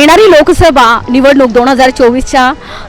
येणारी लोकसभा निवडणूक दोन हजार चोवीसच्या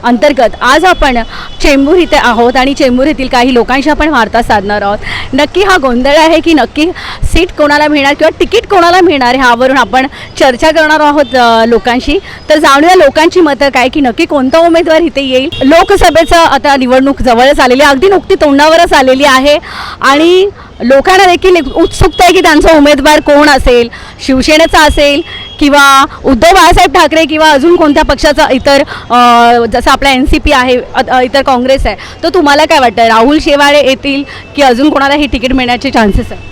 अंतर्गत आज आपण चेंबूर इथे आहोत आणि चेंबूर येथील काही लोकांशी आपण वार्ता साधणार आहोत. नक्की हा गोंधळ आहे की नक्की सीट कोणाला मिळणार किंवा तिकीट कोणाला मिळणार ह्यावरून आपण चर्चा करणार आहोत लोकांशी. तर जाणूया लोकांची मतं काय की नक्की कोणता उमेदवार इथे येईल. लोकसभेचं आता निवडणूक जवळच आलेली आहे अगदी नुकती तोंडावरच आलेली आहे. आणि लोकांना देखील एक उत्सुकता आहे की त्यांचा उमेदवार कोण असेल? शिवसेनेचा असेल किंवा उद्धव बाळासाहेब ठाकरे किंवा अजून कोणत्या पक्षाचा इतर जसं आपला एन सी पी आहे इतर काँग्रेस आहे तर तुम्हाला काय वाटतं? राहुल शेवाळे येतील की अजून कोणाला हे तिकीट मिळण्याचे चान्सेस आहे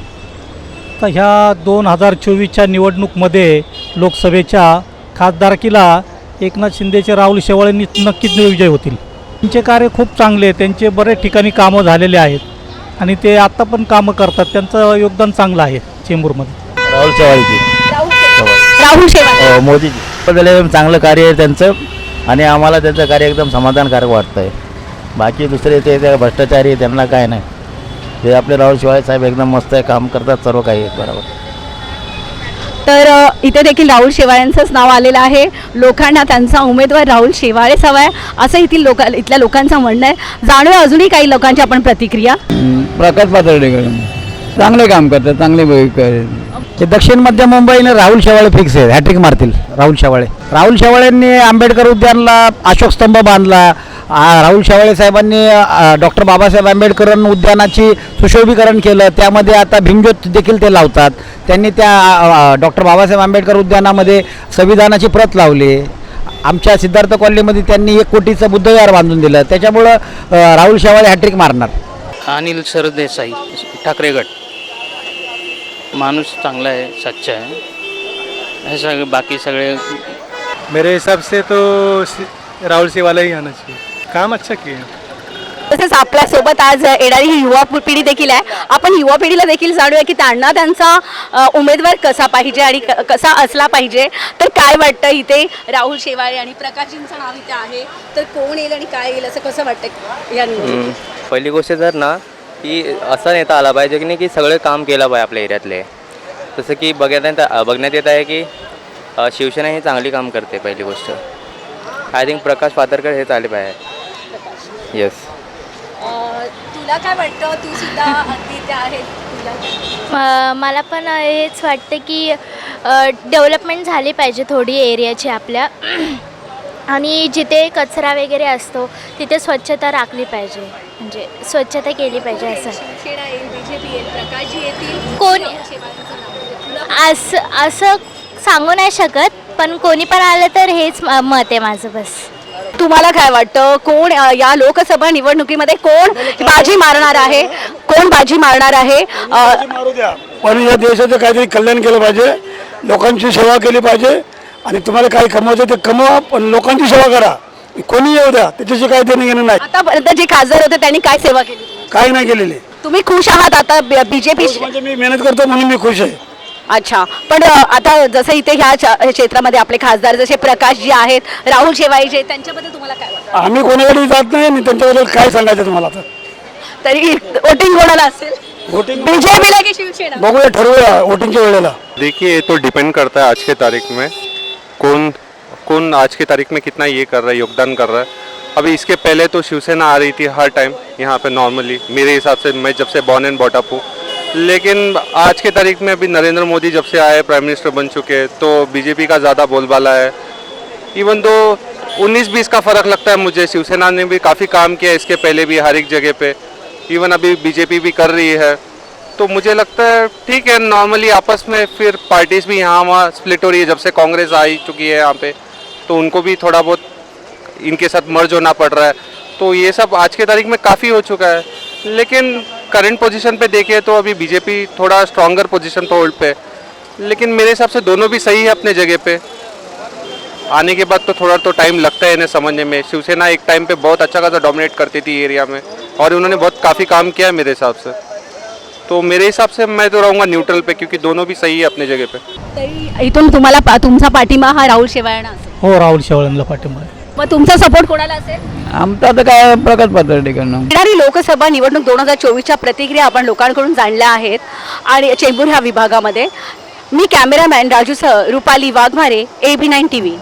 तर ह्या दोन हजार चोवीसच्या निवडणूकमध्ये लोकसभेच्या खासदारकीला एकनाथ शिंदेचे राहुल शेवाळेंनी नक्कीच विजय होतील. त्यांचे कार्य खूप चांगले आहे. त्यांचे बरेच ठिकाणी कामं झालेले आहेत. आणि ते आत्ता पण कामं करतात. त्यांचं योगदान चांगलं आहे चेंबूरमध्ये. राहुल चव्हाणजी राहुल शेवाळे हो. मोदीजी. बद्दल एकदम चांगलं कार्य आहे त्यांचं आणि आम्हाला त्यांचं कार्य एकदम समाधानकारक वाटतं आहे बाकी दुसरे ते ते भ्रष्टाचारी आहे, त्यांना काय नाही. ते आपले राहुल शिवाय साहेब एकदम मस्त आहे काम करतात सर्व काही आहे बरोबर. तर इथे देखील राहुल शेवाळ्यांचंच नाव आलेलं आहे. लोकांना त्यांचा उमेदवार राहुल शेवाळेच हवा आहे. असं येथील लोक इथल्या लोकांचं म्हणणं आहे. जाणूया अजूनही काही लोकांची आपण प्रतिक्रिया. प्रकाश पातर्डेकर चांगले काम करतात चांगले ते दक्षिण मध्य मुंबईने राहुल शेवाळे फिक्स आहे हॅट्रिक मारतील राहुल शेवाळे. राहुल शेवाळेंनी आंबेडकर उद्यानला अशोक स्तंभ बांधला. राहुल शेवाळे साहेबांनी डॉक्टर बाबासाहेब आंबेडकर उद्यानाची सुशोभीकरण केलं. त्यामध्ये आता भीमज्योत देखील ते लावतात. त्यांनी त्या डॉक्टर बाबासाहेब आंबेडकर उद्यानामध्ये संविधानाची प्रत लावली. आमच्या सिद्धार्थ कॉलनीमध्ये त्यांनी एक कोटीचं बुद्धविहार बांधून दिलं. त्याच्यामुळं राहुल शेवाळे हॅट्रिक मारणार. अनिल सरदेसाई ठाकरे गट. माणूस चांगला आहे सच्चा आहे. हे सगळे बाकी सगळे मेरे हिसाब से तो सि- राहुल सेवाला ही आना चाहिए। काम अच्छा किए तसेच आपल्यासोबत आज येणारी ही युवा पिढी देखील आहे. आपण युवा पिढीला देखील जाणूया की त्यांना त्यांचा उमेदवार कसा पाहिजे आणि क- कसा असला पाहिजे. तर काय वाटतं इथे? राहुल शेवाळे आणि प्रकाशजींचं नाव इथे आहे. तर कोण येईल आणि काय येईल असं कसं वाटतं या निवडणुकीत? पहिली गोष्ट जर ना की असा नेता आला पाहिजे की नाही की सगळे काम केलं पाहिजे आपल्या एरियातले. जसं की बघण्यात बघण्यात येत आहे की अ, शिवसेना ही चांगली काम करते पहिली गोष्ट. आय थिंक प्रकाश पातरकर हेच आले पाहिजे. येस अ, तुला काय वाटतं? तू सुद्धा अगदी इथे आहे तुला म- मला पण हेच वाटतं की डेव्हलपमेंट झाली पाहिजे थोडी एरियाची आपल्या. आणि जिथे कचरा वगैरे असतो तिथे स्वच्छता राखली पाहिजे. म्हणजे स्वच्छता केली पाहिजे असं. शिवसेना येईल बीजेपी येईल प्रकाशजी येतील? कोण? नाव. तुला असं असं सांगू नाही शकत पण कोणी पण आलं तर हेच म- मत आहे माझं बस. तुम्हाला काय वाटतं? कोण अ, या लोकसभा निवडणुकीमध्ये कोण बाजी मारणार आहे? कोण बाजी मारणार आहे? अ, मारू द्या. पण या देशाचं काहीतरी कल्याण केलं पाहिजे. लोकांची सेवा केली पाहिजे. आणि तुम्हाला काही कमवायचं ते कमवा पण लोकांची सेवा करा. कोणी येऊ द्या. त्याच्याशी काही देणं घेणं नाही. आतापर्यंत जे खासदार होते त्यांनी काय सेवा केली? काही नाही केलेले. तुम्ही खुश आहात आता? बीजेपी म्हणजे मी मेहनत करतो म्हणून मी खुश आहे. अच्छा. पण आता जसं इथे ह्या क्षेत्रामध्ये आपले खासदार जसे प्रकाश जी आहेत राहुल शेवाई जे आहेत, त्यांच्याबद्दल तुम्हाला काय वाटतं? आम्ही कोणाकडे जात नाही आणि त्यांच्याबद्दल काय सांगायचं तुम्हाला आता? तरी वोटिंग कोणाला असेल? वोटिंग बीजेपीला की शिवसेना? बघूया ठरवूया वोटिंगच्या वेळेला. देखिए तो डिपेंड करता है आज के तारीख में। कौन कौन आज की तारीख में कितना ये कर रहा है योगदान कर रहा है। अभी इसके पहले तो शिवसेना आ रही थी हर टाइम यहाँ पे नॉर्मली मेरे हिसाब से मैं जब से बॉर्न एंड बॉटअप हूँ लेकिन आज के तारीख में अभी नरेंद्र मोदी जब से आए प्राइम मिनिस्टर बन चुके हैं तो बीजेपी का ज़्यादा बोलबाला है। इवन तो 19-20 का फ़र्क लगता है मुझे, शिवसेना ने भी काफ़ी काम किया इसके पहले भी हर एक जगह पे। इवन अभी बीजेपी भी कर रही है। तो मुझे लगता है ठीक है नॉर्मली आपस में फिर पार्टीज़ भी यहाँ वहाँ स्प्लिट हो रही है। जब से कांग्रेस आई चुकी है यहाँ पे तो उनको भी थोड़ा बहुत इनके साथ मर्ज होना पड़ रहा है। तो ये सब आज के तारीख में काफ़ी हो चुका है। लेकिन करंट पोजीशन पे देखें तो अभी बीजेपी थोड़ा स्ट्रॉन्गर पोजीशन पे होल्ड पे लेकिन मेरे हिसाब से दोनों भी सही है अपने जगह पे। आने के बाद तो थोड़ा तो टाइम लगता है इन्हें समझने में। शिवसेना एक टाइम पे बहुत अच्छा खासा डोमिनेट करती थी एरिया में और उन्होंने बहुत काफ़ी काम किया है मेरे हिसाब से। तो मेरे हिसाब से मैं तो रहूँगा न्यूट्रल पे क्योंकि दोनों भी सही है अपने जगह पे। इथून तुम्हाला पा- तुमचा पाठिंबा हा राहुल असेल. हो राहुल शेवाळेंना पाठिंबा आहे. मग तुमचा सपोर्ट कोणाला असेल? आमचं आता काय प्रकाश येणारी लोकसभा निवडणूक दोन हजार चोवीसच्या प्रतिक्रिया आपण लोकांकडून जाणल्या आहेत आणि चेंबूर ह्या विभागामध्ये. मी cameraman राजूसह Rupali Waghmare A B nine T V